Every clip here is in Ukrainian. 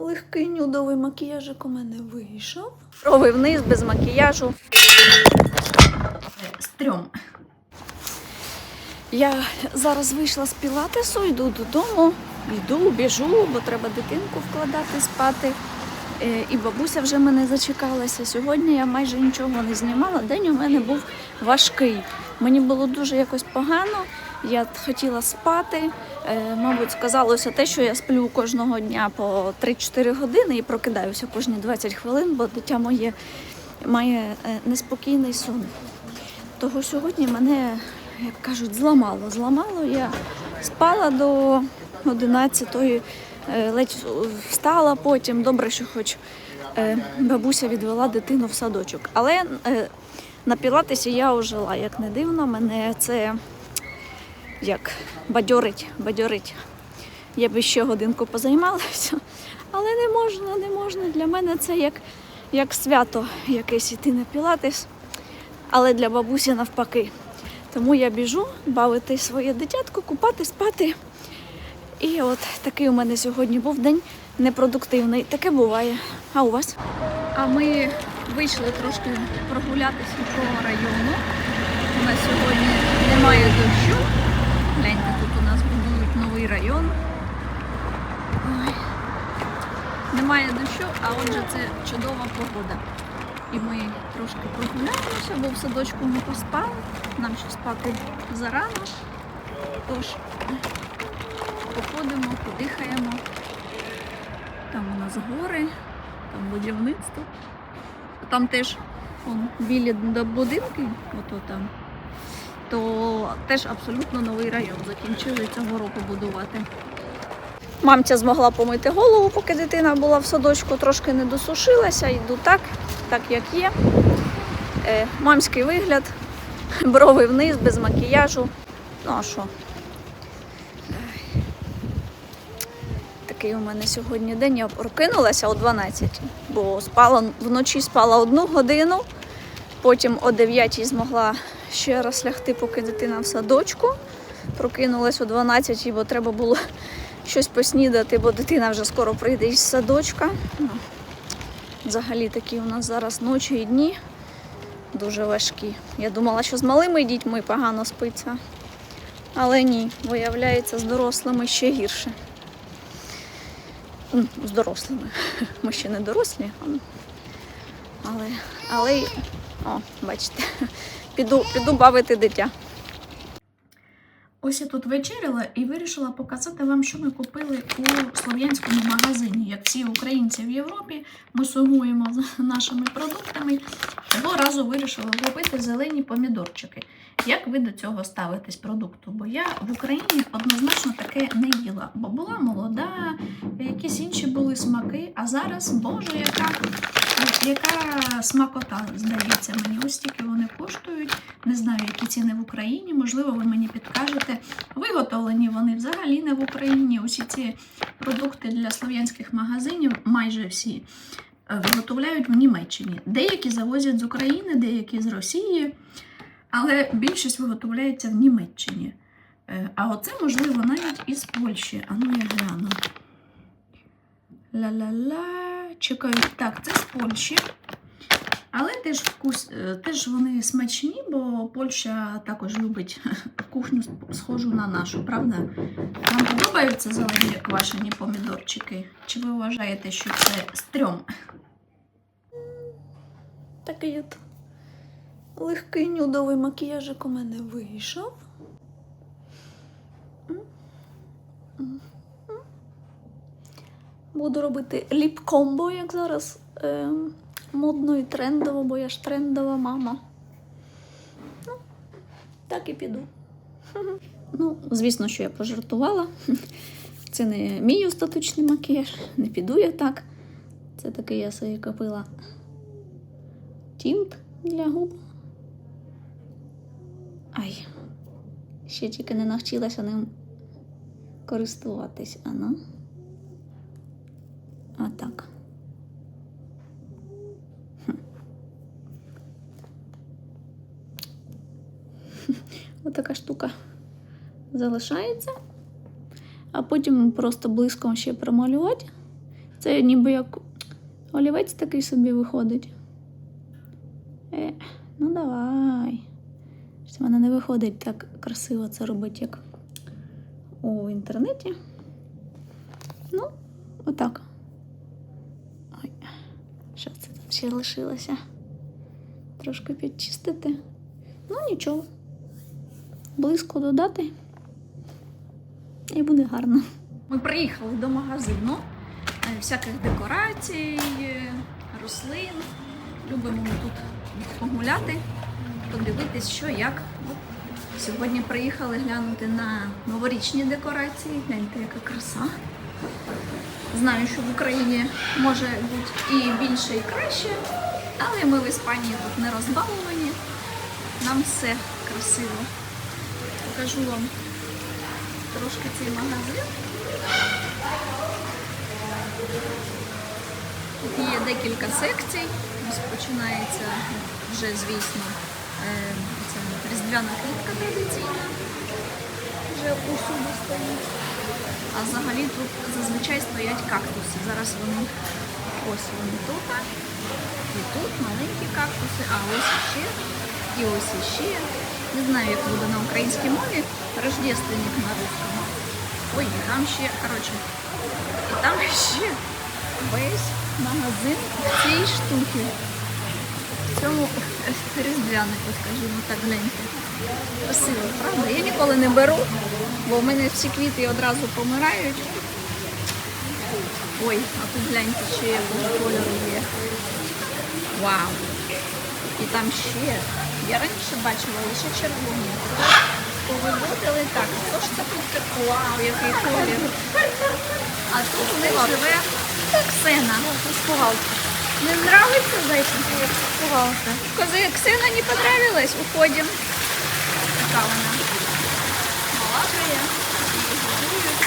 Легкий нюдовий макіяжик у мене вийшов. Брови вниз без макіяжу. Стрьом. Я зараз вийшла з пілатесу, йду додому, йду, біжу, бо треба дитинку вкладати спати. Е, І бабуся вже мене зачекалася. Сьогодні я майже нічого не знімала. День у мене був важкий. Мені було дуже якось погано. Я хотіла спати. Е, Мабуть, сказалося те, що я сплю кожного дня по 3-4 години і прокидаюся кожні 20 хвилин, бо дитя моє має е, неспокійний сон. Того сьогодні мене, як кажуть, зламало. Зламало. Я спала до 11-ї, е, ледь встала потім. Добре, що хоч бабуся відвела дитину в садочок. Але на пілатесі я ожила, як не дивно, мене це як бадьорить, бадьорить. Я б ще годинку позаймалася, але не можна, не можна. Для мене це як, як свято якесь іти на пілатес але для бабусі навпаки. Тому я біжу бавити своє дитятко, купати, спати. І от такий у мене сьогодні був день непродуктивний. Таке буває. А у вас? А ми вийшли трошки прогулятися по району. У нас сьогодні немає дощу. Гляньте, тут у нас будують новий район. Ой. Немає дощу, а отже це чудова погода. І ми трошки прогуляємося, бо в садочку ми поспали. Нам ще спати зарано. Тож походимо, подихаємо. Там у нас гори, там будівництво. Там теж он, білі будинки, ото там. То теж абсолютно новий район. Закінчили цього року будувати. Мамця змогла помити голову, поки дитина була в садочку, трошки не досушилася, йду так, так як є. Е, мамський вигляд, брови вниз, без макіяжу. Ну а що? Такий у мене сьогодні день. Я прокинулася о 12, бо спала вночі спала одну годину, потім о 9 змогла ще раз лягти, поки дитина в садочку. Прокинулась о 12, бо треба було щось поснідати, бо дитина вже скоро прийде із садочка. Ну, взагалі такі у нас зараз ночі і дні дуже важкі. Я думала, що з малими дітьми погано спиться. Але ні, виявляється, з дорослими ще гірше. З дорослими. Ми ще не дорослі. Але, але, о, бачите, піду, піду бавити дитя. Ось я тут вечеряла і вирішила показати вам, що ми купили у слов'янському магазині. Як всі українці в Європі, ми сумуємо за нашими продуктами. Того разу вирішила купити зелені помідорчики. Як ви до цього ставитесь продукту? Бо я в Україні однозначно таке не їла, бо була молода, якісь інші були смаки. А зараз, боже, яка, яка смакота, здається мені. Ось тільки вони коштують. Не знаю, які ціни в Україні. Можливо, ви мені підкажете. Виготовлені вони взагалі не в Україні. Усі ці продукти для слов'янських магазинів, майже всі, виготовляють в Німеччині. Деякі завозять з України, деякі з Росії, але більшість виготовляється в Німеччині. Е, А оце, можливо, навіть із Польщі. А ну я гляну. Ла-ла-ла. Чекаю. Так, це з Польщі. Але теж е, теж вони смачні, бо Польща також любить кухню схожу на нашу, правда? Вам подобаються зелені квашені помідорчики? Чи ви вважаєте, що це стрьом? Такий от легкий нюдовий макіяжик у мене вийшов. Буду робити ліп-комбо, як зараз е, модно і трендово, бо я ж трендова мама. Ну, так і піду. Ну, звісно, що я пожартувала. Це не мій остаточний макіяж, не піду я так. Це такий я собі купила тінт для губ. Ай, ще тільки не навчилася ним користуватись. А ну. А так. Отака штука залишається. А потім просто блиском ще промалювати. Це ніби як олівець такий собі виходить. Е, ну давай. В мене не виходить так красиво це робити, як у інтернеті. Ну, отак. Ой, що це там ще лишилося? Трошки підчистити. Ну, нічого. Близько додати. І буде гарно. Ми приїхали до магазину е, всяких декорацій, е, рослин. Любимо ми тут погуляти, подивитись, що як. Сьогодні приїхали глянути на новорічні декорації. Гляньте, яка краса. Знаю, що в Україні може бути і більше, і краще, але ми в Іспанії тут не розбаловані. Нам все красиво. Покажу вам трошки цей магазин. Тут є декілька секцій. Ось починається вже, звісно, е, ця різдвяна квітка традиційна. Вже усюди стоїть. А взагалі тут зазвичай стоять кактуси. Зараз вони ось вони тут. І тут маленькі кактуси, а ось іще. І ось іще. Не знаю, як буде на українській мові. Рождественник на русскому. Ой, і там ще, коротше, і там ще весь магазин цієї штуки. В цьому різдвянику, скажімо так, гляньте. Красиво, правда? Я ніколи не беру, бо в мене всі квіти одразу помирають. Ой, а тут гляньте, ще якого кольору є. Вау! І там ще. Я раніше бачила лише червоні. Повиводили так. Хто ж це тут таке? Вау, який колір. А тут у них живе Ксена. Испугался. Не нравится зайчик? Испугался. Кози Ксена не понравилась, уходим. Така вона. Молодая. Її годують.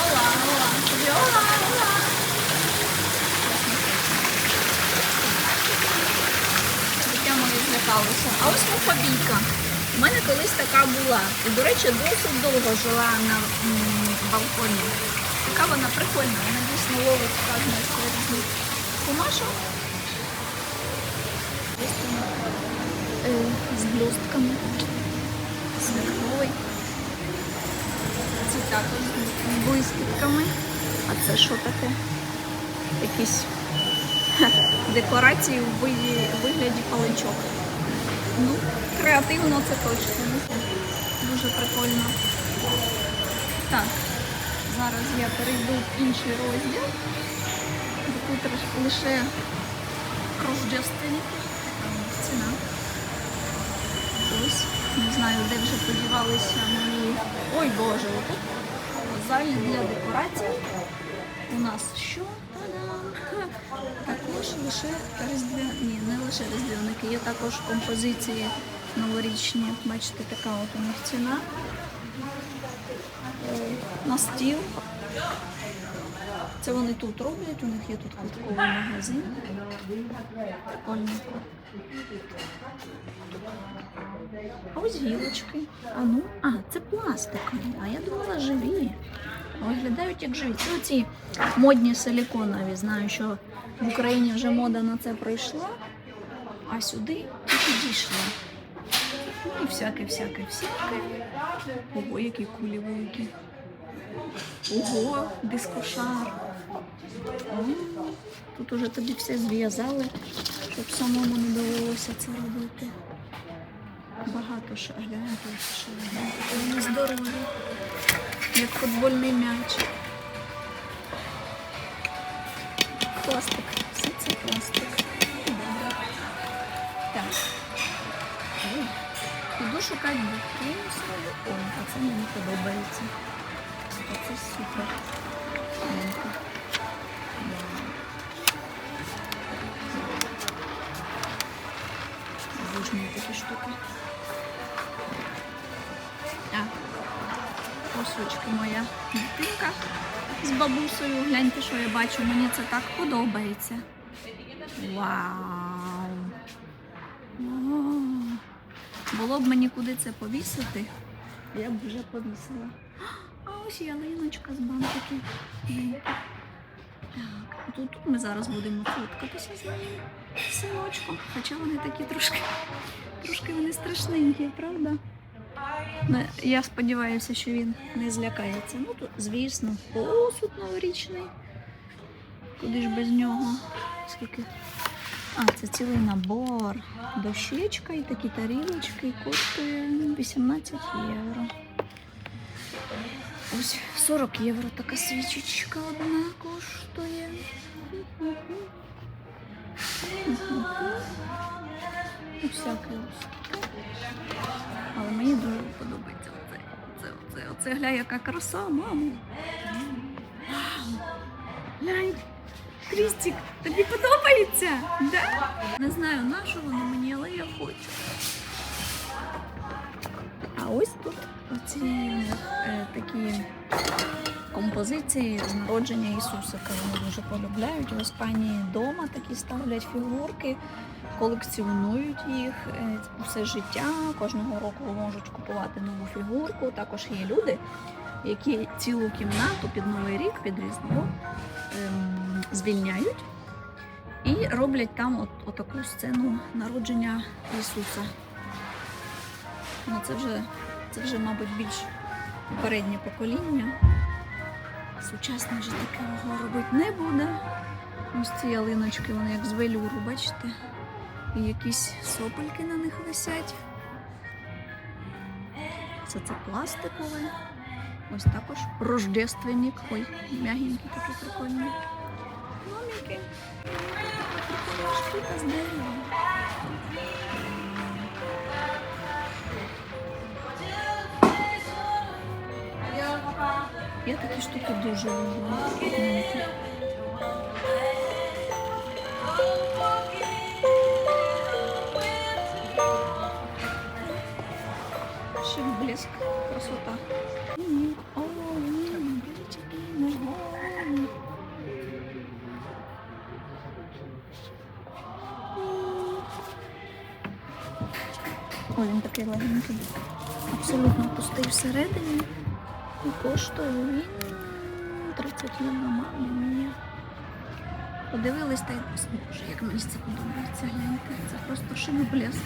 Ола, ола. Ола, ола. Дитя злякалося. А ось мухобійка. У мене колись така була. І, до речі, досить довго жила на балконі. Така вона прикольна, вона дійсно ловить кожне різних вона, е, з блістками, святковий. Ці також з блискітками. А це що таке? Якісь декорації вигляді, вигляді паличок. Ну, креативно це точно. Дуже прикольно. Так, зараз я перейду в інший розділ. Тут лише рождественники. Ціна. Ось. Не знаю, де вже подівалися мої. Ой Боже, отут залі для декорацій. У нас що? Також лише різдвя... Не лише різдвяники, є також композиції новорічні. Бачите, така от у них ціна. Е, На стіл. Це вони тут роблять, у них є тут квитковий магазин. Прикольненько. А ось гілочки. А ну, а, це пластикові, а я думала живі. Виглядають як живі. Це оці модні силіконові. Знаю, що в Україні вже мода на це пройшла, а сюди тільки дійшла. Ну і всяке, всяке, всяке. Ого, які кулі великі. Ого, дискошар. Тут уже тобі все зв'язали, щоб самому не довелося це робити. Багато що гляньте. Вони здорові, як футбольний м'яч. Пластик. Все це пластик. Добре. Так. Ой, Іду шукати бутилку свою. Ой, а це мені подобається. Оце супер. Маленько. Вау. Обожнюю такі штуки. Ось моя дитинка з бабусею. Гляньте, що я бачу. Мені це так подобається. Вау! О, Було б мені куди це повісити, я б вже повісила. А ось ялиночка з бантиків. Гляньте. тут ми зараз будемо фоткатися з моїм синочком. Хоча вони такі трошки, трошки вони страшненькі, правда? Не- Я сподіваюся, що він не злякається. Ну тут, звісно, посуд новорічний. Куди ж без нього? Скільки? А, це цілий набор. Дощечка і такі тарілочки коштує 18 євро. Ось 40 євро така свічечка одна коштує. Ну, всяке ось. Але мені дуже подобається оце. Оце, оце, оце гля, яка краса, мамо. Глянь, Крістік, тобі подобається? Да? Не знаю, на що воно мені, але я хочу. А ось тут оці е, такі композиції з народження Ісусика. Вони дуже полюбляють. В Іспанії вдома такі ставлять фігурки, колекціонують їх е, все життя. Кожного року можуть купувати нову фігурку. Також є люди, які цілу кімнату під Новий рік, під Різдво ем, звільняють і роблять там от, отаку сцену народження Ісуса. Ну, це вже, це вже, мабуть, більш попереднє покоління. Сучасне вже такого робити не буде. Ось ці ялиночки, вони як з велюру, бачите? І якісь сопельки на них висять. Це це пластикове. Ось також рождественник. Ой, м'ягенький такий прикольний. Номіки. Штука з дерева. Я такі штуки дуже люблю. Блеск, красота. О. Ой, він такий легенький. Абсолютно пустий всередині. І коштує він 30 євро, мамі. Подивились та й як мені це подобається. Гляньте, це просто шиноблеск.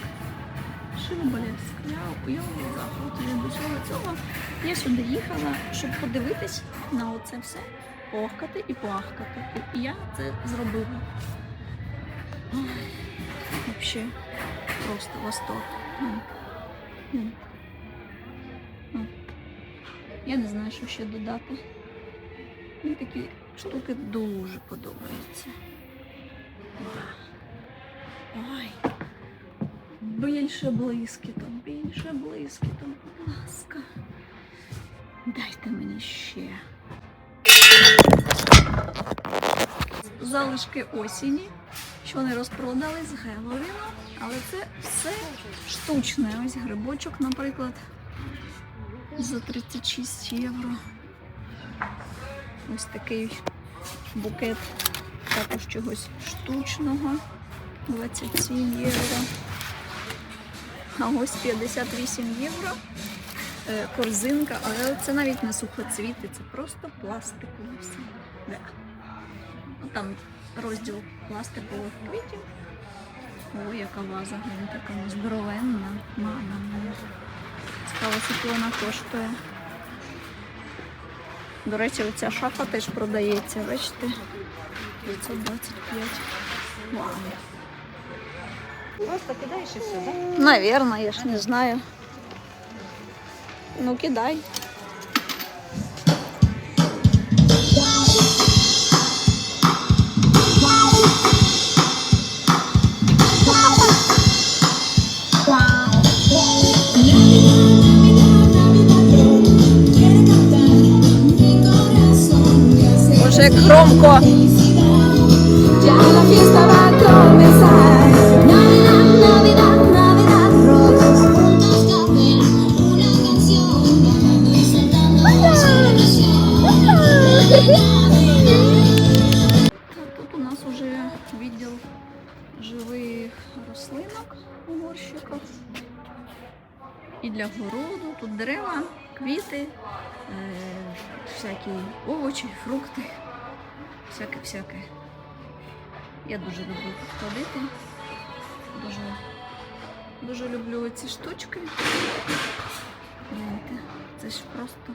Шиноблеск. Я, я у захваті від усього цього. Я сюди їхала, щоб подивитись на оце все, похкати і поахкати. І я це зробила. Взагалі, просто восторг. М. М. М. Я не знаю, що ще додати. Мені такі штуки дуже подобаються. Ой. Більше блискіту, більше блискіту, будь ласка. Дайте мені ще. Залишки осені, що не розпродали з Геловіну, але це все штучне. Ось грибочок, наприклад, за 36 євро. Ось такий букет також чогось штучного. 27 євро. А ось 58 євро. Е, Корзинка, але це навіть не сухоцвіти, це просто пластикові все. Да. Ну, Там розділ пластикових квітів. О, яка ваза, глянь, така здоровенна. Мама. Цікаво, скільки вона коштує. До речі, оця шафа теж продається, бачите? 525. Вау. Просто кидаєш і все, так? Наверное, я ж не знаю. Ну, кидай. Як громко. Ya la fiesta va a comenzar. І для городу, тут дерева, квіти, е, всякі овочі, фрукти, всяке-всяке. Я дуже люблю ходити. Дуже, дуже люблю ці штучки. Гляньте, це ж просто.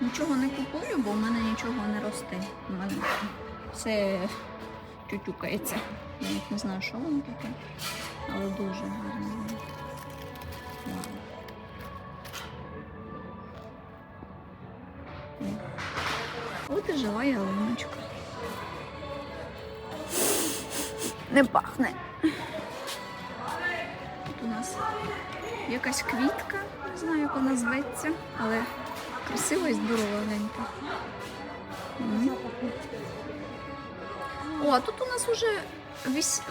Нічого не купую, бо в мене нічого не росте. Все тютюкається. Навіть не знаю, що воно таке, але дуже гарно. От і жива ялиночка. Не пахне. Тут у нас якась квітка, не знаю, як вона зветься, але красиво і здорово гляньте. О, а тут у нас уже віс...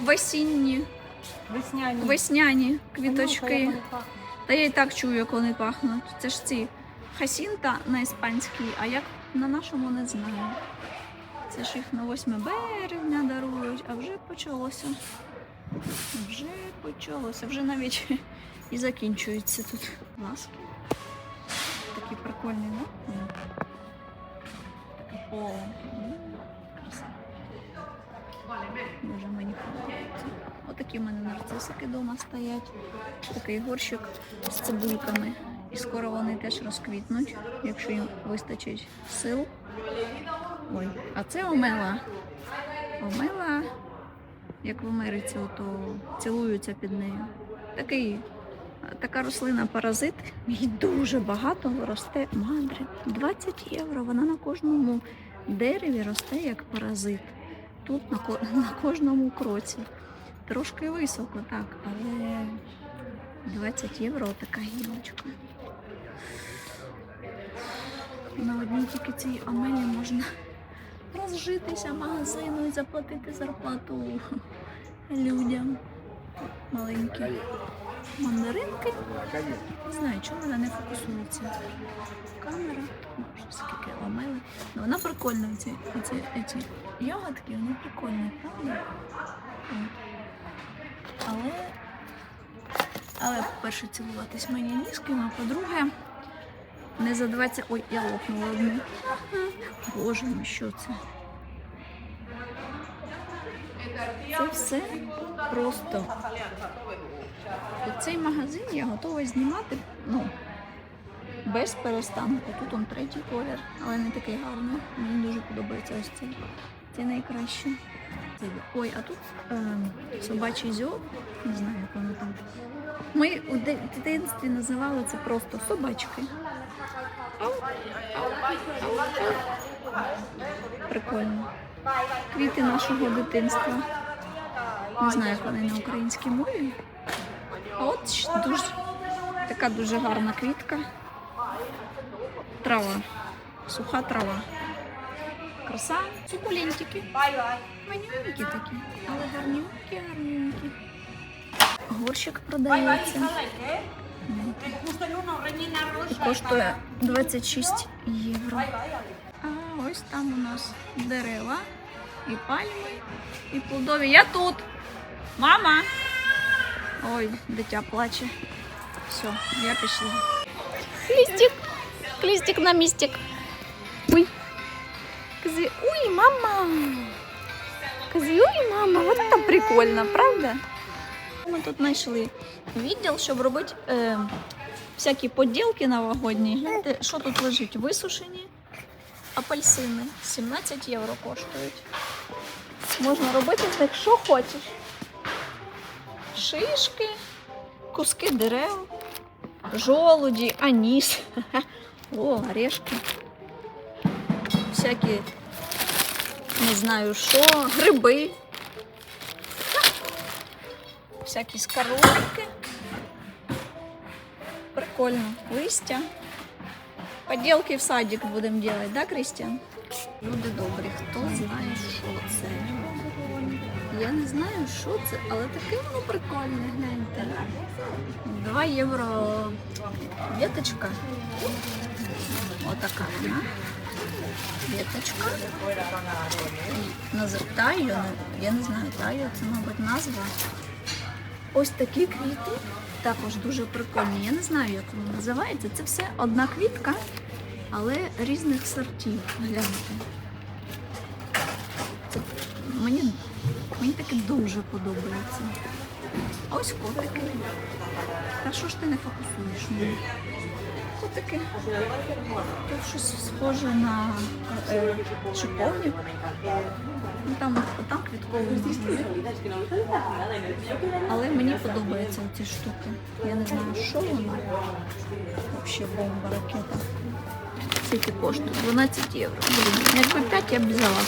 весінні, Весняні. весняні квіточки. Та я і так чую, як вони пахнуть. Це ж ці хасінта на іспанській, а як на нашому не знаю. Це ж їх на 8 березня дарують, а вже почалося. Вже почалося, вже навіть і закінчується тут. Маски. Такі прикольні, да? Таке поле. Краса. Дуже мені подобається. Отакі в мене нарцисики вдома стоять. Такий горщик з цибульками. І скоро вони теж розквітнуть, якщо їм вистачить сил. Ой, а це омела. Омела, як в Америці, ото цілуються під нею. Такий, така рослина паразит. Її дуже багато росте мандри. 20 євро. Вона на кожному дереві росте як паразит. Тут на кожному кроці. Трошки високо, так, але 20 євро така гілочка. На одній тільки цій омелі можна розжитися магазину і заплатити зарплату людям. Маленькі мандаринки. Не знаю, чому вона не фокусується. Камера, може, скільки омели. Ну, вона прикольна, ці, ці, ці ягодки, вони прикольні, правда? По-перше, цілуватись мені ні з ким, а по-друге, не за 20... Ой, я лопнула одну. Боже мій, що це? Це все просто. Цей магазин я готова знімати, ну, без перестанку. Тут он третій колір, але не такий гарний. Мені дуже подобається ось цей. Це найкраще. Ой, а тут е, собачий зьоб, не знаю, як воно там. Ми у дитинстві називали це просто собачки. Прикольно. Квіти нашого дитинства. Не знаю, як вони на українській мові. От дуже, така дуже гарна квітка. Трава. Суха трава. Краса. Сукулентики. Манюнькі такі, але гарнюнькі, гарнюнькі. Горщик продається. Коштує 26 євро. А ось там у нас дерева, і пальми, і плодові. Я тут. Мама. Ой, дитя плаче. Все, я пішла. Клістик. Клістик на містик. Ой. Кази, ой, мама. Кази, ой, мама, вот это прикольно, правда? Ми тут знайшли відділ, щоб робити е, всякі поділки новогодні. Гляньте, що тут лежить? Висушені апельсини. 17 євро коштують. Можна робити з них що хочеш. Шишки, куски дерев, жолуді, аніс. О, орешки. Всякі, не знаю що, гриби. Всякі скорлупки. Прикольно. Листя. Поделки в садик будемо делать, да, Крістіан? Люди добрі, хто знає, що це? Я не знаю, що це, але таке воно прикольне, гляньте. 2 євро віточка. Отака вона. Віточка. Назив я не знаю, Тайо, це, мабуть, назва. Ось такі квіти. Також дуже прикольні. Я не знаю, як воно називається. Це все одна квітка, але різних сортів. Гляньте. Це Мені таке дуже подобається. Ось котики. Та що ж ти не фокусуєш? мені? Котики. Тут щось схоже на е, шиповник. Ну, там, отак квітковий. Але мені подобаються ці штуки. Я не знаю, що вона. Взагалі бомба ракета. Скільки коштує? 12 євро. Блін, якби 5 я б взяла.